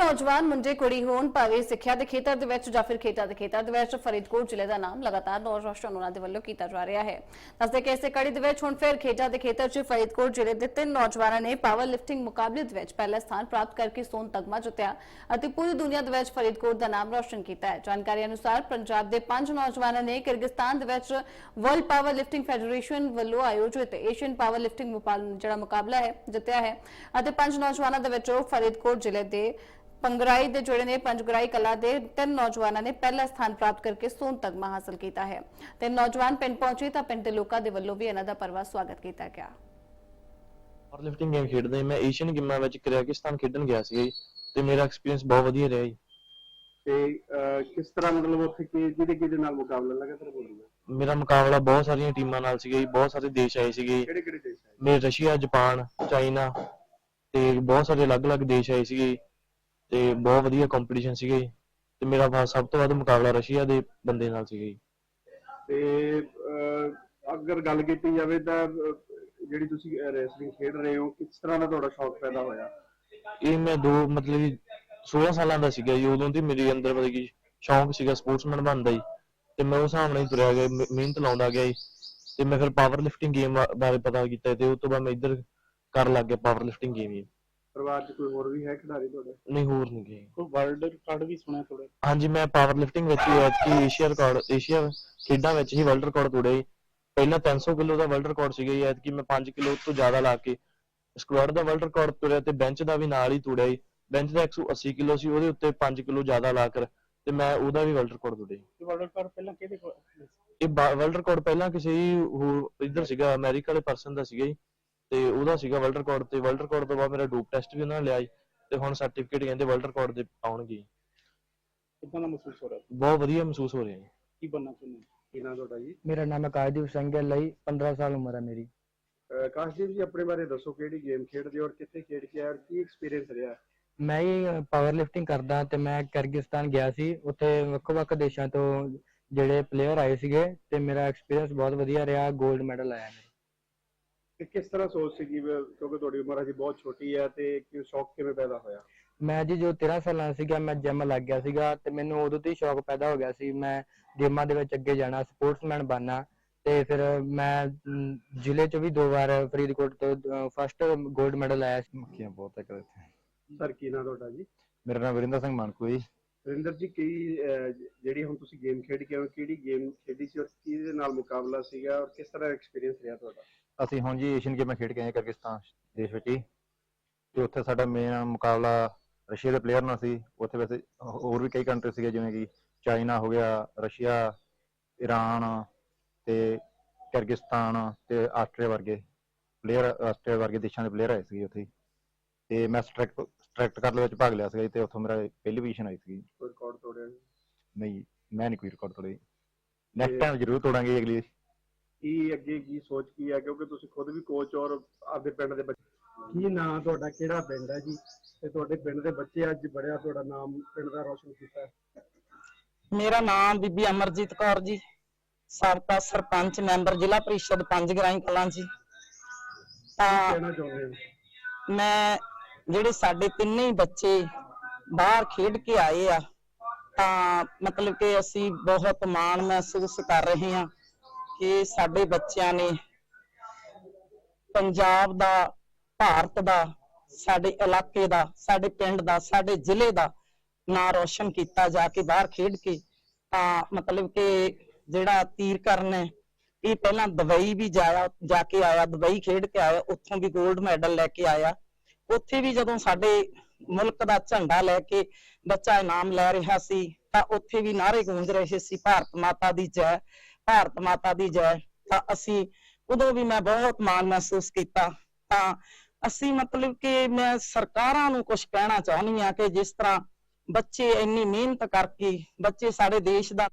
ਨੌਜਵਾਨ ਮੁੰਡੇ ਕੁੜੀ ਹੋਣ ਭਾਵੇਂ ਸਿੱਖਿਆ ਦੇ ਖੇਤਰ ਦੇ ਵਿੱਚ ਜਾਂ ਫਿਰ ਖੇਤਾਂ ਦੇ ਖੇਤਰ ਦੇ ਵਿੱਚ, ਫਰੀਦਕੋਟ ਜ਼ਿਲ੍ਹੇ ਦਾ ਨਾਮ ਲਗਾਤਾਰ ਨੌ ਰੋਸ਼ਨ ਉਹਨਾਂ ਦੇ ਵੱਲੋਂ ਕੀਤਾ ਜਾ ਰਿਹਾ ਹੈ। ਦੱਸਦੇ ਕਿ ਇਸੇ ਕੜੀ ਦੇ ਵਿੱਚ ਹੁਣ ਫਿਰ ਖੇਤਾਂ ਦੇ ਖੇਤਰ 'ਚ ਫਰੀਦਕੋਟ ਜ਼ਿਲ੍ਹੇ ਦੇ ਤਿੰਨ ਨੌਜਵਾਨਾਂ ਨੇ ਪਾਵਰ ਲਿਫਟਿੰਗ ਮੁਕਾਬਲੇ ਦੇ ਵਿੱਚ ਪਹਿਲਾ ਸਥਾਨ ਪ੍ਰਾਪਤ ਕਰਕੇ ਸੋਨ ਤਗਮਾ ਜਿੱਤਿਆ ਅਤੇ ਪੂਰੀ ਦੁਨੀਆ ਦੇ ਵਿੱਚ ਫਰੀਦਕੋਟ ਦਾ ਨਾਮ ਰੋਸ਼ਨ ਕੀਤਾ ਹੈ। ਜਾਣਕਾਰੀ ਅਨੁਸਾਰ ਪੰਜਾਬ ਦੇ ਪੰਜ ਨੌਜਵਾਨਾਂ ਨੇ ਕਿਰਗਿਸਤਾਨ ਦੇ ਵਿੱਚ ਵਰਲਡ ਪਾਵਰ ਲਿਫਟਿੰਗ ਫੈਡਰੇਸ਼ਨ ਵੱਲੋਂ ਆਯੋਜਿਤ ਏਸ਼ੀਅਨ ਪਾਵਰ ਲਿਫਟਿੰਗ ਮੁਕਾਬਲਾ ਜਿਹੜਾ ਮੁਕਾਬਲਾ ਹੈ, ਜਿੱਤਿਆ ਹੈ ਅਤੇ ਪੰਜ ਨੌਜਵਾਨਾਂ ਦੇ ਵਿੱਚੋਂ ਫਰੀਦਕੋਟ ਜ਼ਿਲ੍ਹੇ ਦੇ ਪੰਗਰਾਈ ਦੇ ਜਿਹੜੇ ਨੇ ਪੰਜਗਰਾਈ ਕਲਾ ਦੇ ਤਿੰਨ ਨੌਜਵਾਨਾਂ ਨੇ ਪਹਿਲਾ ਸਥਾਨ ਪ੍ਰਾਪਤ ਕਰਕੇ ਸੋਨ ਤਗਮਾ ਹਾਸਲ ਕੀਤਾ ਹੈ। ਤੇ ਨੌਜਵਾਨ ਪਿੰਡ ਪਹੁੰਚੇ ਤਾਂ ਪਿੰਡ ਦੇ ਲੋਕਾਂ ਦੇ ਵੱਲੋਂ ਵੀ ਇਹਨਾਂ ਦਾ ਪਰਵਾ ਸਵਾਗਤ ਕੀਤਾ ਗਿਆ। ਪਾਵਰ ਲਿਫਟਿੰਗ ਗੇਮ ਖੇਡਦੇ ਮੈਂ ਏਸ਼ੀਅਨ ਗੇਮਾਂ ਵਿੱਚ ਕਿਰਗਿਸਤਾਨ ਖੇਡਣ ਗਿਆ ਸੀ ਜੀ ਤੇ ਮੇਰਾ ਐਕਸਪੀਰੀਅੰਸ ਬਹੁਤ ਵਧੀਆ ਰਿਹਾ ਜੀ। ਤੇ ਅਹ, ਕਿਸ ਤਰ੍ਹਾਂ ਮਤਲਬ ਉੱਥੇ ਕਿ ਕਿਹਦੇ ਕਿਹਦੇ ਨਾਲ ਮੁਕਾਬਲਾ ਲਗਾਤਾਰ ਬੋਲੂਗਾ ਮੇਰਾ ਮੁਕਾਬਲਾ ਬਹੁਤ ਸਾਰੀਆਂ ਟੀਮਾਂ ਨਾਲ ਸੀਗਾ ਜੀ ਬਹੁਤ ਸਾਰੇ ਦੇਸ਼ ਆਏ ਸੀਗੇ। ਕਿਹੜੇ ਕਿਹੜੇ ਦੇਸ਼ ਹੈ ਮੇਰੇ ਰਸ਼ੀਆ ਜਾਪਾਨ ਚਾਈਨਾ ਤੇ ਬਹੁਤ ਸਾਰੇ ਅਲੱਗ-ਅਲੱਗ ਦੇਸ਼ ਆਏ ਸੀਗੇ ਤੇ ਬਹੁਤ ਵਧੀਆ ਕੰਪੀਟੀਸ਼ਨ ਸੀਗਾ ਜੀ। ਤੇ ਮੇਰਾ ਵਾ- ਸਭ ਤੋਂ ਵੱਧ ਮੁਕਾਬਲਾ ਰਸ਼ੀਆ ਦੇ ਬੰਦੇ ਨਾਲ ਸੀਗਾ ਜੀ। ਤੇ ਅਹ, ਅਗਰ ਗੱਲ ਕੀਤੀ ਜਾਵੇ ਤਾਂ ਅਹ, ਜਿਹੜੀ ਤੁਸੀਂ ਰੈਸਲਿੰਗ ਖੇਡ ਰਹੇ ਹੋ ਕਿਸ ਤਰ੍ਹਾਂ ਦਾ ਤੁਹਾਡਾ ਸ਼ੌਕ ਪੈਦਾ ਹੋਇਆ? ਇਹ ਮੈਂ ਦੋ ਮਤਲਬ ਕਿ 16 ਸਾਲਾਂ ਦਾ ਸੀਗਾ ਜੀ। ਉਦੋਂ ਦੀ ਮੇਰੇ ਅੰਦਰ ਮਤਲਬ ਕਿ ਸ਼ੌਂਕ ਸੀਗਾ ਸਪੋਰਟਸਮੈਨ ਬਣਦਾ ਜੀ। ਤੇ ਮੈਂ ਉਸ ਹਿਸਾਬ ਨਾਲ ਹੀ ਤੁਰਿਆ ਗਿਆ ਮਿਹ- ਮਿਹਨਤ ਲਾਉਂਦਾ ਗਿਆ ਜੀ। ਤੇ ਮੈਂ ਫਿਰ ਪਾਵਰ ਲਿਫਟਿੰਗ ਗੇਮ ਬਾਰੇ ਪਤਾ ਕੀਤਾ ਤੇ ਉਸ ਤੋਂ ਬਾਅਦ ਮੈਂ ਇੱਧਰ ਕਰਨ ਲੱਗ ਗਿਆ ਪਾਵਰ ਲਿਫਟਿੰਗ ਗੇਮ ਹੀ ਪਰਿਵਾਰ 'ਚ ਕੋਈ ਹੋਰ ਵੀ ਹੈ ਖਿਡਾਰੀ ਤੁਹਾਡੇ? ਨਹੀਂ ਹੋਰ ਨਹੀਂ ਗਏ ਕੋਈ ਵਰਲਡ ਰਿਕਾਰਡ ਵੀ ਸੁਣਿਆ ਤੁਹਾਡੇ? ਹਾਂਜੀ ਮੈਂ ਪਾਵਰ ਲਿਫਟਿੰਗ ਵਿੱਚ ਹੀ ਐਤਕੀ ਏਸ਼ੀਆ ਰਿਕਾਰਡ ਏਸ਼ੀਆ ਖੇਡਾਂ ਵਿੱਚ ਹੀ ਵਰਲਡ ਰਿਕਾਰਡ ਤੋੜਿਆ ਜੀ। ਪਹਿਲਾਂ 300 ਕਿਲੋ ਦਾ ਵਰਲਡ ਰਿਕਾਰਡ ਸੀਗਾ ਜੀ ਐਤਕੀ ਮੈਂ 5 ਕਿਲੋ ਤੋਂ ਜ਼ਿਆਦਾ ਲਾ ਕੇ ਸਕੁਐਡ ਦਾ ਵਰਲਡ ਰਿਕਾਰਡ ਤੋੜਿਆ ਤੇ ਬੈਂਚ ਦਾ ਵੀ ਨਾਲ ਹੀ ਤੋੜਿਆ ਜੀ। ਬੈਂਚ ਦਾ 180 ਕਿਲੋ ਸੀ ਉਹਦੇ ਉੱਤੇ 5 ਕਿਲੋ ਜ਼ਿਆਦਾ ਲਾ ਕਰ ਤੇ ਮੈਂ ਉਹਦਾ ਵੀ ਵਰਲਡ ਰਿਕਾਰਡ ਤੋੜਿਆ ਜੀ। ਵਰਲਡ ਰਿਕਾਰਡ ਪਹਿਲਾਂ ਕਿਹਦੇ ਕੋਲ? ਇਹ ਵਰਲਡ ਰਿਕਾਰਡ ਪਹਿਲਾਂ ਕਿਸੇ ਹੋਰ ਇੱਧਰ ਸੀਗਾ ਅਮਰੀਕਾ ਵਾਲੇ ਪਰਸਨ ਦਾ ਸੀਗਾ ਜੀ। ਤੇ ਉਹਦਾ ਸੀਗਾ ਵਰਲਡ ਰਿਕਾਰਡ ਤੇ ਵਰਲਡ ਰਿਕਾਰਡ ਤੋਂ ਬਾਅਦ ਮੇਰਾ ਡੋਪ ਟੈਸਟ ਵੀ ਉਹਨਾਂ ਨੇ ਲਿਆ ਜੀ ਤੇ ਹੁਣ ਸਰਟੀਫਿਕੇਟ ਕਹਿੰਦੇ ਵਰਲਡ ਰਿਕਾਰਡ ਦੇ ਆਉਣਗੇ। ਕਿੰਨਾ ਦਾ ਮਹਿਸੂਸ ਹੋ ਰਿਹਾ? ਬਹੁਤ ਵਧੀਆ ਮਹਿਸੂਸ ਹੋ ਰਿਹਾ ਜੀ। ਕੀ ਬੰਨਾ ਚਾਹੁੰਦੇ ਕੀ ਨਾਮ ਤੁਹਾਡਾ ਜੀ? ਮੇਰਾ ਨਾਮ ਆਕਾਸ਼ਦੀਪ ਸਿੰਘ ਹੈ ਲਈ 15 ਸਾਲ ਉਮਰ ਹੈ ਮੇਰੀ। ਆਕਾਸ਼ਦੀਪ ਜੀ ਆਪਣੇ ਬਾਰੇ ਦੱਸੋ ਕਿਹੜੀ ਗੇਮ ਖੇਡਦੇ ਹੋ ਔਰ ਕਿੱਥੇ ਖੇਡ ਕੇ ਆਏ ਔਰ ਕੀ ਐਕਸਪੀਰੀਅੰਸ ਰਿਹਾ? ਮੈਂ ਹੀ ਪਾਵਰ ਲਿਫਟਿੰਗ ਕਰਦਾ ਤੇ ਮੈਂ ਕਿਰਗਿਸਤਾਨ ਗਿਆ ਸੀ ਉੱਥੇ ਵੱਖ-ਵੱਖ ਦੇਸ਼ਾਂ ਤੋਂ ਜਿਹੜੇ ਪਲੇਅਰ ਆਏ ਸੀਗੇ ਤੇ ਮੇਰਾ ਐਕਸਪੀਰੀਅੰਸ ਬਹੁਤ ਵਧੀਆ ਰਿਹਾ 골ਡ ਮੈਡਲ ਆਇਆ ਮੇਰਾ। ਤੇ ਕਿਸ ਤਰ੍ਹਾਂ ਸੋਚ ਸੀਗੀ ਵੀ ਕਿਉਂਕਿ ਤੁਹਾਡੀ ਉਮਰ ਅਜੇ ਬਹੁਤ ਛੋਟੀ ਹੈ ਤੇ ਕਿ ਸ਼ੌਕ ਕਿਵੇਂ ਪੈਦਾ ਹੋਇਆ? ਮੈਂ ਜੀ ਜੋ 13 ਸਾਲਾਂ ਦਾ ਸੀਗਾ ਮੈਂ ਜਿਮ ਲੱਗ ਗਿਆ ਸੀਗਾ ਤੇ ਮੈਨੂੰ ਉਦੋਂ ਤੋਂ ਹੀ ਸ਼ੌਕ ਪੈਦਾ ਹੋ ਗਿਆ ਸੀ। ਮੈਂ ਗੇਮਾਂ ਦੇ ਵਿੱਚ ਅੱਗੇ ਜਾਣਾ ਸਪੋਰਟਸਮੈਨ ਬਣਨਾ ਤੇ ਫਿਰ ਮੈਂ ਅਮ, ਜ਼ਿਲ੍ਹੇ 'ਚ ਵੀ ਦੋ ਵਾਰ ਫਰੀਦਕੋਟ ਤੋਂ ਫਸਟ 골ਡ ਮੈਡਲ ਆਇਆ ਸੀ। ਮੱਖੀਆਂ ਬਹੁਤ ਹੈ ਇੱਥੇ। ਸਰ ਕੀ ਨਾਮ ਤੁਹਾਡਾ ਜੀ? ਮੇਰਾ ਨਾਮ ਵਰਿੰਦਰ ਸਿੰਘ ਮਾਨਕੂ ਜੀ। ਵਰਿੰਦਰ ਜੀ, ਕੀ ਜਿਹੜੀ ਹੁਣ ਤੁਸੀਂ ਗੇਮ ਖੇਡ ਕੇ ਆਏ ਕਿਹੜੀ ਗੇਮ ਖੇਡੀ ਸੀ ਔਰ ਕਿਹਦੇ ਨਾਲ ਮੁਕਾਬਲਾ ਸੀਗਾ ਔਰ ਕਿਸ ਤਰ੍ਹਾਂ ਐਕਸਪੀਰੀਅੰਸ ਰਿਹਾ ਤੁਹਾਡਾ? ਅਸੀਂ ਹੁਣ ਜੀ ਏਸ਼ੀਅਨ ਗੇਮਾਂ ਖੇਡ ਕੇ ਆਏ ਹਾਂ ਦੇਸ਼ ਵਿੱਚ ਹੀ ਤੇ ਉੱਥੇ ਸਾਡਾ ਮੇਨ ਮੁਕਾਬਲਾ ਰਸ਼ੀਆ ਦੇ ਪਲੇਅਰ ਨਾਲ ਸੀ। ਉੱਥੇ ਵੈਸੇ ਹੋਰ ਵੀ ਕਈ ਕੰਟਰੀ ਸੀਗੇ, ਜਿਵੇਂ ਕਿ ਚਾਈਨਾ ਹੋ ਗਿਆ, ਰਸ਼ੀਆ ਈਰਾਨ ਤੇ ਕਿਰਗਿਸਤਾਨ ਤੇ ਆਸਟਰੀਆ ਵਰਗੇ ਪਲੇਅਰ ਆਸਟਰੀਆ ਵਰਗੇ ਦੇਸ਼ਾਂ ਦੇ ਪਲੇਅਰ ਆਏ ਸੀ ਉੱਥੇ। ਤੇ ਮੈਂ ਸਟ੍ਰੈਕਟ ਸਟ੍ਰੈਕਟ ਕਰਨ ਦੇ ਵਿੱਚ ਭਾਗ ਲਿਆ ਸੀਗਾ ਜੀ ਤੇ ਉੱਥੋਂ ਮੇਰਾ ਪਹਿਲੀ ਪੋਜੀਸ਼ਨ ਆਈ ਸੀ ਕੋਈ ਰਿਕਾਰਡ ਤੋੜਿਆ ਜੀ? ਨਹੀਂ ਮੈਂ ਨਹੀਂ ਕੋਈ ਰਿਕਾਰਡ ਤੋੜੀ ਨੈਕਸਟ ਟਾਈਮ ਜ਼ਰੂਰ ਤੋੜਾਂਗੇ ਅਗਲੀ। ਕੀ ਅੱਗੇ ਕੀ ਸੋਚ ਕੀ ਹੈ ਕਿਉਂਕਿ ਤੁਸੀਂ ਖੁਦ ਵੀ ਕੋਚ ਔਰ ਆਪਦੇ ਪਿੰਡ ਦੇ ਬੱਚੇ ਕੀ ਨਾਮ ਤੁਹਾਡਾ? ਕਿਹੜਾ ਪਿੰਡ ਹੈ ਜੀ? ਤੇ ਤੁਹਾਡੇ ਪਿੰਡ ਦੇ ਬੱਚੇ ਅੱਜ ਬੜਿਆ ਤੁਹਾਡਾ ਨਾਮ ਪਿੰਡ ਦਾ ਰੌਸ਼ਨ ਕੀਤਾ। ਹੈ। ਮੇਰਾ ਨਾਮ ਬੀਬੀ ਅਮਰਜੀਤ ਕੌਰ ਜੀ। ਸਾਬਕਾ ਸਰਪੰਚ ਮੈਂਬਰ ਜ਼ਿਲ੍ਹਾ ਪ੍ਰੀਸ਼ਦ ਪੰਜ ਗਰਾਈ ਕਲਾਂ ਜੀ। ਤਾਂ ਕਹਿਣਾ ਚਾਹੁੰਦੇ ਹੋ? ਮੈਂ ਜਿਹੜੇ ਸਾਡੇ ਤਿੰਨੇ ਹੀ ਬੱਚੇ ਬਾਹਰ ਖੇਡ ਕੇ ਆਏ ਆ, ਤਾਂ ਮਤਲਬ ਕਿ ਅਸੀਂ ਬਹੁਤ ਮਾਣ ਮਹਿਸੂਸ ਕਰ ਰਹੇ ਹਾਂ ਕਿ ਸਾਡੇ ਬੱਚਿਆਂ ਨੇ ਪੰਜਾਬ ਦਾ, ਭਾਰਤ ਦਾ, ਸਾਡੇ ਇਲਾਕੇ ਦਾ, ਸਾਡੇ ਪਿੰਡ ਦਾ, ਸਾਡੇ ਜ਼ਿਲ੍ਹੇ ਦਾ ਨਾਂ ਰੋਸ਼ਨ ਕੀਤਾ ਜਾ ਕੇ ਬਾਹਰ ਖੇਡ ਕੇ, ਤਾਂ ਮਤਲਬ ਕਿ ਜਿਹੜਾ ਤੀਰ ਕਰਨ ਹੈ, ਇਹ ਪਹਿਲਾਂ ਦੁਬਈ ਵੀ ਜਾਇਆ, ਜਾ ਕੇ ਆਇਆ, ਦੁਬਈ ਖੇਡ ਕੇ ਆਇਆ, ਉੱਥੋਂ ਵੀ 골ਡ ਮੈਡਲ ਲੈ ਕੇ ਆਇਆ। ਉੱਥੇ ਵੀ ਜਦੋਂ ਸਾਡੇ ਮੁਲਕ ਦਾ ਝੰਡਾ ਲੈ ਕੇ ਬੱਚਾ ਇਨਾਮ ਲੈ ਰਿਹਾ ਸੀ, ਤਾਂ ਉੱਥੇ ਵੀ ਨਾਰੇ ਗੂੰਜ ਰਹੇ ਸੀ, ਭਾਰਤ ਮਾਤਾ ਦੀ ਜੈ, ਭਾਰਤ ਮਾਤਾ ਦੀ ਜੈ। ਤਾਂ ਅਸੀਂ ਉਦੋਂ ਵੀ ਮੈਂ ਬਹੁਤ ਮਾਣ ਮਹਿਸੂਸ ਕੀਤਾ। ਤਾਂ ਅਸੀਂ ਮਤਲਬ ਕਿ ਮੈਂ ਸਰਕਾਰਾਂ ਨੂੰ ਕੁਝ ਕਹਿਣਾ ਚਾਹੁੰਦੀ ਆ ਕਿ ਜਿਸ ਤਰ੍ਹਾਂ ਬੱਚੇ ਇੰਨੀ ਮਿਹਨਤ ਕਰਕੇ, ਬੱਚੇ ਸਾਡੇ ਦੇਸ਼ ਦਾ